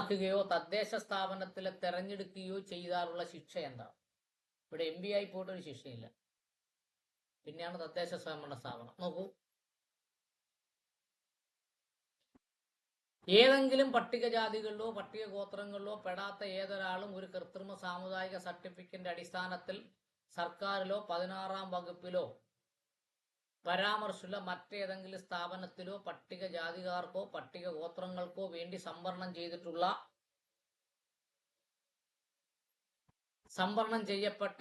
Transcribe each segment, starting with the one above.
കൈക്കലാക്കുകയോ തദ്ദേശ സ്ഥാപനത്തിലെ തെരഞ്ഞെടുക്കുകയോ ചെയ്താലുള്ള ശിക്ഷ എന്താ ഇവിടെ എം പി ആയി പോയിട്ട് ഒരു ശിക്ഷയില്ല. പിന്നെയാണ് തദ്ദേശ സ്വയംഭരണ സ്ഥാപനം. നോക്കൂ. ഏതെങ്കിലും പട്ടികജാതികളിലോ പട്ടിക ഗോത്രങ്ങളിലോ പെടാത്ത ഏതൊരാളും ഒരു കൃത്രിമ സാമുദായിക സർട്ടിഫിക്കറ്റിന്റെ അടിസ്ഥാനത്തിൽ സർക്കാരിലോ പതിനാറാം വകുപ്പിലോ പരാമർശമുള്ള മറ്റേതെങ്കിലും സ്ഥാപനത്തിലോ പട്ടിക ജാതികാർക്കോ പട്ടിക ഗോത്രങ്ങൾക്കോ വേണ്ടി സംവരണം ചെയ്തിട്ടുള്ള സംവരണം ചെയ്യപ്പെട്ട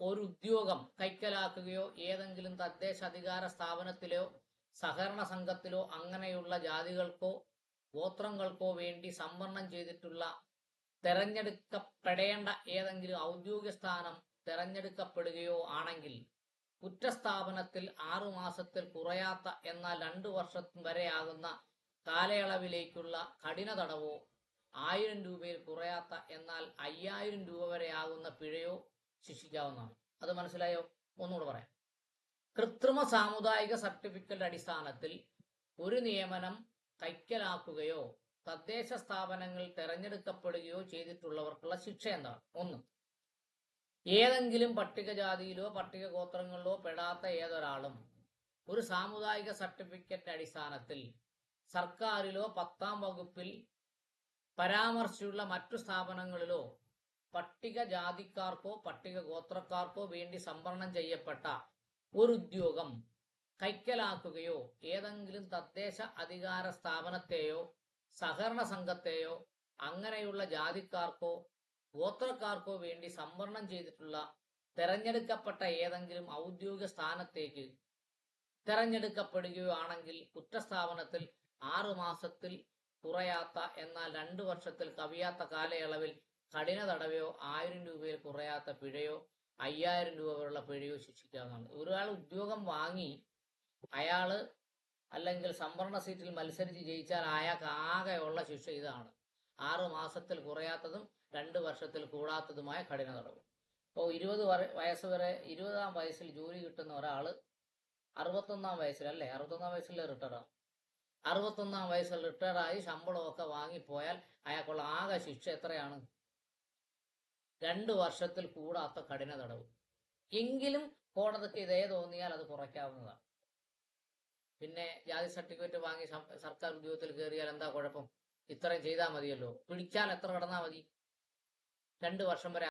ഒരു ഉദ്യോഗം കൈക്കലാക്കുകയോ ഏതെങ്കിലും തദ്ദേശ അധികാര സ്ഥാപനത്തിലോ സഹകരണ സംഘത്തിലോ അങ്ങനെയുള്ള ജാതികൾക്കോ ഗോത്രങ്ങൾക്കോ വേണ്ടി സംവരണം ചെയ്തിട്ടുള്ള തെരഞ്ഞെടുക്കപ്പെടേണ്ട ഏതെങ്കിലും ഔദ്യോഗിക സ്ഥാനം തെരഞ്ഞെടുക്കപ്പെടുകയോ ആണെങ്കിൽ കുറ്റസ്ഥാപനത്തിൽ ആറു മാസത്തിൽ കുറയാത്ത എന്നാൽ രണ്ടു വർഷം വരെയാകുന്ന കാലയളവിലേക്കുള്ള കഠിന തടവോ ആയിരം രൂപയിൽ കുറയാത്ത എന്നാൽ അയ്യായിരം രൂപ വരെയാകുന്ന പിഴയോ ശിക്ഷിക്കാവുന്നതാണ്. അത് മനസ്സിലായോ? ഒന്നുകൂടെ പറയാം. കൃത്രിമ സാമുദായിക സർട്ടിഫിക്കറ്റ് അടിസ്ഥാനത്തിൽ ഒരു നിയമനം കൈക്കലാക്കുകയോ തദ്ദേശ സ്ഥാപനങ്ങളിൽ തെരഞ്ഞെടുക്കപ്പെടുകയോ ചെയ്തിട്ടുള്ളവർക്കുള്ള ശിക്ഷ എന്താണ്? ഒന്ന് ഏതെങ്കിലും പട്ടികജാതിയിലോ പട്ടിക ഗോത്രങ്ങളിലോ പെടാത്ത ഏതൊരാളും ഒരു സാമുദായിക സർട്ടിഫിക്കറ്റ് അടിസ്ഥാനത്തിൽ സർക്കാരിലോ പത്താം വകുപ്പിൽ പരാമർശിച്ചുള്ള മറ്റു സ്ഥാപനങ്ങളിലോ പട്ടിക ജാതിക്കാർക്കോ പട്ടിക ഗോത്രക്കാർക്കോ വേണ്ടി സംവരണം ചെയ്യപ്പെട്ട ഒരു ഉദ്യോഗം കൈക്കലാക്കുകയോ ഏതെങ്കിലും തദ്ദേശ അധികാര സ്ഥാപനത്തെയോ സഹകരണ സംഘത്തെയോ അങ്ങനെയുള്ള ജാതിക്കാർക്കോ ഗോത്രക്കാർക്കോ വേണ്ടി സംവരണം ചെയ്തിട്ടുള്ള തെരഞ്ഞെടുക്കപ്പെട്ട ഏതെങ്കിലും ഔദ്യോഗിക സ്ഥാനത്തേക്ക് തെരഞ്ഞെടുക്കപ്പെടുകയോ ആണെങ്കിൽ കുറ്റസ്ഥാപനത്തിൽ ആറു മാസത്തിൽ കുറയാത്ത എന്നാൽ രണ്ടു വർഷത്തിൽ കവിയാത്ത കാലയളവിൽ കഠിന തടവയോ ആയിരം രൂപയിൽ കുറയാത്ത പിഴയോ അയ്യായിരം രൂപ വരെയുള്ള പിഴയോ ശിക്ഷിക്കാവുന്നതാണ്. ഒരാൾ ഉദ്യോഗം വാങ്ങി അയാൾ അല്ലെങ്കിൽ സംവരണ സീറ്റിൽ മത്സരിച്ച് ജയിച്ചാൽ അയാൾക്ക് ആകെയുള്ള ശിക്ഷ ഇതാണ്. ആറു മാസത്തിൽ കുറയാത്തതും രണ്ട് വർഷത്തിൽ കൂടാത്തതുമായ കഠിന തടവ് ഇപ്പോൾ ഇരുപത് വയസ്സ് വരെ ഇരുപതാം വയസ്സിൽ ജോലി കിട്ടുന്ന ഒരാൾ അറുപത്തൊന്നാം വയസ്സിൽ അല്ലേ അറുപത്തൊന്നാം വയസ്സിൽ റിട്ടയറാണ് അറുപത്തൊന്നാം വയസ്സിൽ റിട്ടയർഡായി ശമ്പളമൊക്കെ വാങ്ങിപ്പോയാൽ അയാൾക്കുള്ള ആകെ ശിക്ഷ എത്രയാണ്? രണ്ട് വർഷത്തിൽ കൂടാത്ത കഠിന തടവ് എങ്കിലും കോടതിക്ക് ഇതേ തോന്നിയാൽ അത് കുറയ്ക്കാവുന്നതാണ്. പിന്നെ ജാതി സർട്ടിഫിക്കറ്റ് വാങ്ങി സർക്കാർ ഉദ്യോഗത്തിൽ കയറിയാൽ എന്താ കുഴപ്പം? ഇത്രയും ചെയ്താൽ മതിയല്ലോ. പിടിച്ചാൽ എത്ര കടന്നാൽ മതി? രണ്ട് വർഷം വരെ